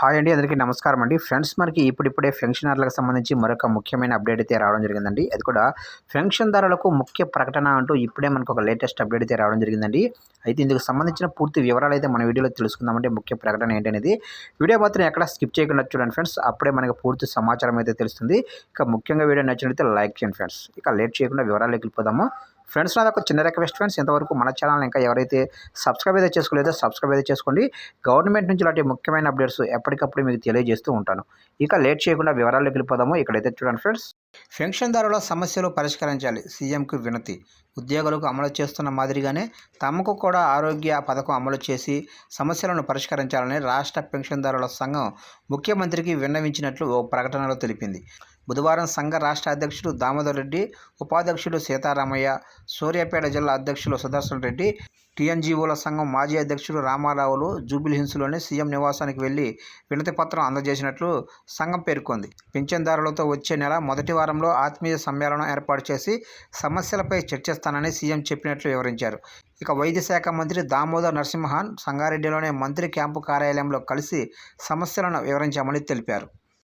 Hi అండి అందరికీ నమస్కారం అండి. ఫ్రెండ్స్ మనకి ఇప్పుడిప్పుడే పెన్షనర్లకు సంబంధించి మరొక ముఖ్యమైన అప్డేట్ అయితే రావడం జరిగిందండి. అది కూడా పెన్షన్దారులకు ముఖ్య ప్రకటన అంటూ ఇప్పుడే మనకు ఒక లేటెస్ట్ అప్డేట్ అయితే రావడం జరిగిందండి. అయితే ఇందుకు సంబంధించిన పూర్తి వివరాలు అయితే మన వీడియోలో తెలుసుకుందామంటే ముఖ్య ప్రకటన ఏంటనేది వీడియో మాత్రం ఎక్కడ స్కిప్ చేయకుండా చూడండి ఫ్రెండ్స్. అప్పుడే మనకి పూర్తి సమాచారం అయితే తెలుస్తుంది. ఇక ముఖ్యంగా వీడియో నచ్చినట్లయితే లైక్ చేయండి ఫ్రెండ్స్. ఇక లేట్ చేయకుండా వివరాలు వెళ్ళిపోదాము. ఫ్రెండ్స్ నాకు ఒక చిన్న రిక్వెస్ట్ ఫ్రెండ్స్ ఇంతవరకు మన ఛానల్ ఇంకా ఎవరైతే సబ్స్క్రైబ్ అయితే చేసుకోలేదో సబ్స్క్రైబ్ అయితే చేసుకోండి. గవర్నమెంట్ నుంచి ఇలాంటి ముఖ్యమైన అప్డేట్స్ ఎప్పటికప్పుడు మీకు తెలియజేస్తూ ఉంటాను. ఇక లేట్ చేయకుండా వివరాల్లోకి వెళ్ళిపోదాము. ఇక్కడైతే చూడండి ఫ్రెండ్స్. పెన్షన్దారుల సమస్యలు పరిష్కరించాలి. సీఎంకు వినతి. ఉద్యోగులకు అమలు చేస్తున్న మాదిరిగానే తమకు కూడా ఆరోగ్య పథకం అమలు చేసి సమస్యలను పరిష్కరించాలని రాష్ట్ర పెన్షన్దారుల సంఘం ముఖ్యమంత్రికి విన్నవించినట్లు ఓ ప్రకటనలో తెలిపింది. బుధవారం సంఘ రాష్ట్ర అధ్యక్షుడు దామోదర్ రెడ్డి ఉపాధ్యక్షుడు సీతారామయ్య సూర్యాపేట జిల్లా అధ్యక్షులు సుదర్శన్ రెడ్డి టీఎన్జీఓల సంఘం మాజీ అధ్యక్షుడు రామారావులు జూబిలీహిల్స్లోని సీఎం నివాసానికి వెళ్ళి వినతి పత్రం అందజేసినట్లు సంఘం పేర్కొంది. పింఛన్దారులతో వచ్చే నెల మొదటి వారంలో ఆత్మీయ సమ్మేళనం ఏర్పాటు చేసి సమస్యలపై చర్చిస్తానని సీఎం చెప్పినట్లు వివరించారు. ఇక వైద్య శాఖ మంత్రి దామోదర్ నరసింహన్ సంగారెడ్డిలోని మంత్రి క్యాంపు కార్యాలయంలో కలిసి సమస్యలను వివరించామని తెలిపారు.